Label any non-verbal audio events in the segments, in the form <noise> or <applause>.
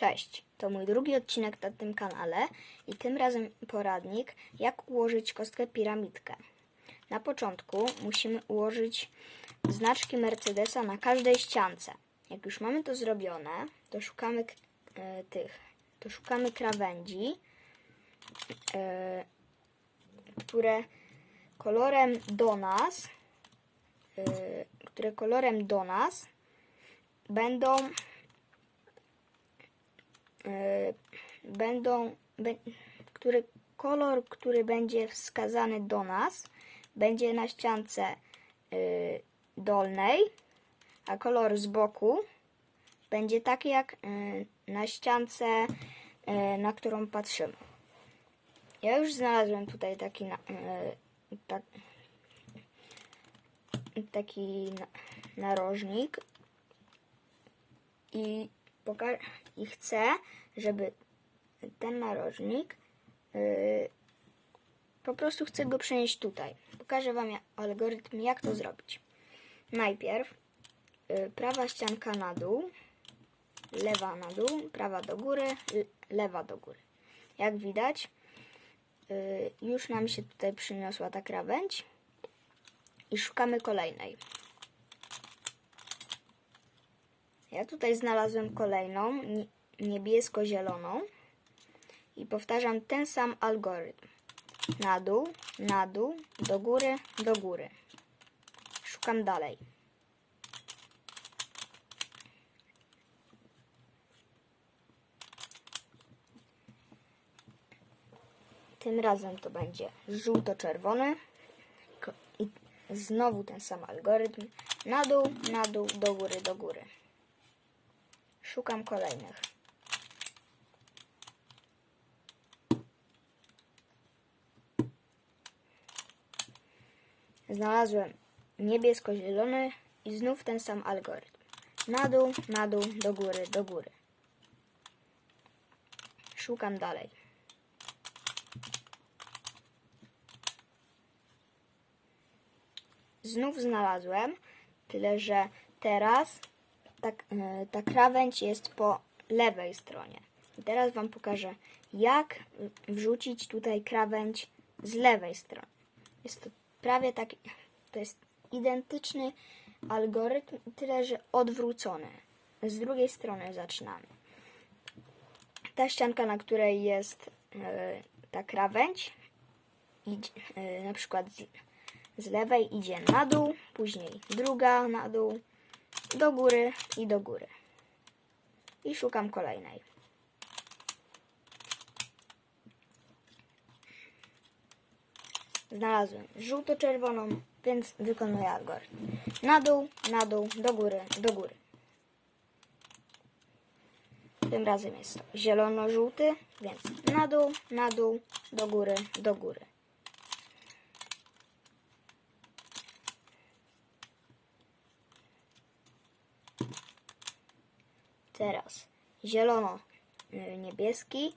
Cześć, to mój drugi odcinek na tym kanale i tym razem poradnik, jak ułożyć kostkę piramidkę. Na początku musimy ułożyć znaczki Mercedesa na każdej ściance. Jak już mamy to zrobione, to szukamy e, tych, to szukamy krawędzi, e, które kolorem do nas, e, które kolorem do nas będą będą, be, który kolor, który będzie wskazany do nas, będzie na ściance e, dolnej, a kolor z boku będzie taki jak e, na ściance, e, na którą patrzymy. Ja już znalazłem tutaj taki na, e, tak, taki na, narożnik i, i chcę, żeby ten narożnik yy, po prostu chcę go przenieść tutaj. Pokażę Wam algorytm, jak to zrobić. Najpierw yy, prawa ścianka na dół, lewa na dół, prawa do góry, lewa do góry. Jak widać, yy, już nam się tutaj przyniosła ta krawędź i szukamy kolejnej. Ja tutaj znalazłem kolejną, nie- niebiesko-zieloną i powtarzam ten sam algorytm. Na dół, na dół, do góry, do góry. Szukam dalej. Tym razem to będzie żółto-czerwony i znowu ten sam algorytm. Na dół, na dół, do góry, do góry. Szukam kolejnych. Znalazłem niebiesko-zielony i znów ten sam algorytm. Na dół, na dół, do góry, do góry. Szukam dalej. Znów znalazłem, tyle że teraz ta, e, ta krawędź jest po lewej stronie. I teraz Wam pokażę, jak wrzucić tutaj krawędź z lewej strony. Jest to prawie taki, to jest identyczny algorytm, tyle że odwrócony. Z drugiej strony zaczynamy. Ta ścianka, na której jest e, ta krawędź, idzie, na przykład z, z lewej idzie na dół, później druga na dół, do góry i do góry. I szukam kolejnej. Znalazłem żółto-czerwoną, więc wykonuję algorytm. Na dół, na dół, do góry, do góry. Tym razem jest to zielono-żółty, więc na dół, na dół, do góry, do góry. Teraz zielono-niebieski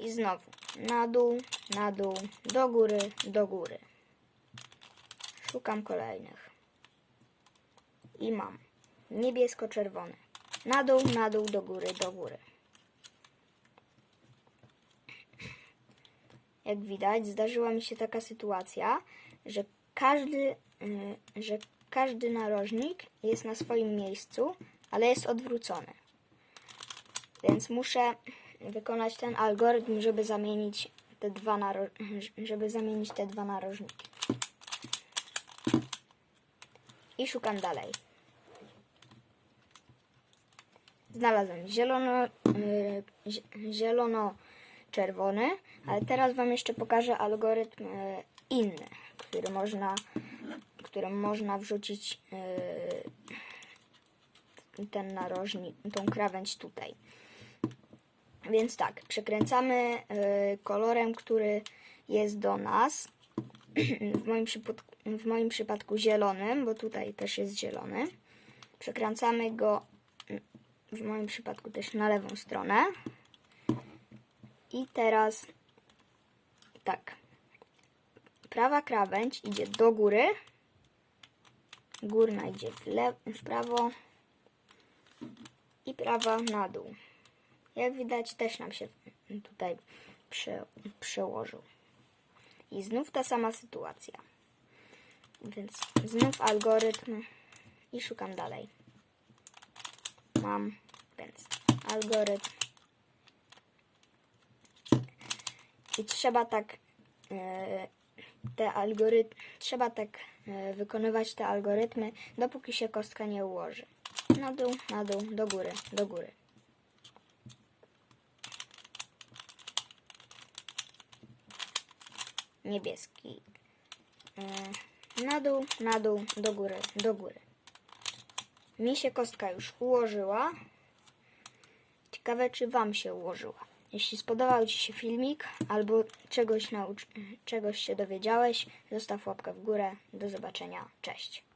i znowu na dół, na dół, do góry, do góry. Szukam kolejnych. I mam niebiesko-czerwony. Na dół, na dół, do góry, do góry. Jak widać, zdarzyła mi się taka sytuacja, że każdy, y, że każdy narożnik jest na swoim miejscu, ale jest odwrócony. Więc muszę wykonać ten algorytm, żeby zamienić te dwa, naro- żeby zamienić te dwa narożniki. I szukam dalej. Znalazłem zielono, y, zie- zielono-czerwony, ale teraz Wam jeszcze pokażę algorytm y, inny, który można, którym można wrzucić y, ten narożnik, tą krawędź tutaj. Więc tak, przekręcamy y, kolorem, który jest do nas. <clears throat> W moim, w moim przypadku zielonym, bo tutaj też jest zielony. Przekręcamy go y, w moim przypadku też na lewą stronę. I teraz tak. Prawa krawędź idzie do góry. Górna idzie w, w prawo. I prawa na dół. Jak widać, też nam się tutaj prze, przełożył. I znów ta sama sytuacja. Więc znów algorytm i szukam dalej. Mam, więc algorytm. I trzeba tak e, te algorytmy, trzeba tak e, wykonywać te algorytmy, dopóki się kostka nie ułoży. Na dół, na dół, do góry, do góry. Niebieski. E, Na dół, na dół, do góry, do góry. Mi się kostka już ułożyła. Ciekawe, czy Wam się ułożyła. Jeśli spodobał Ci się filmik albo czegoś, czegoś się dowiedziałeś, zostaw łapkę w górę. Do zobaczenia. Cześć.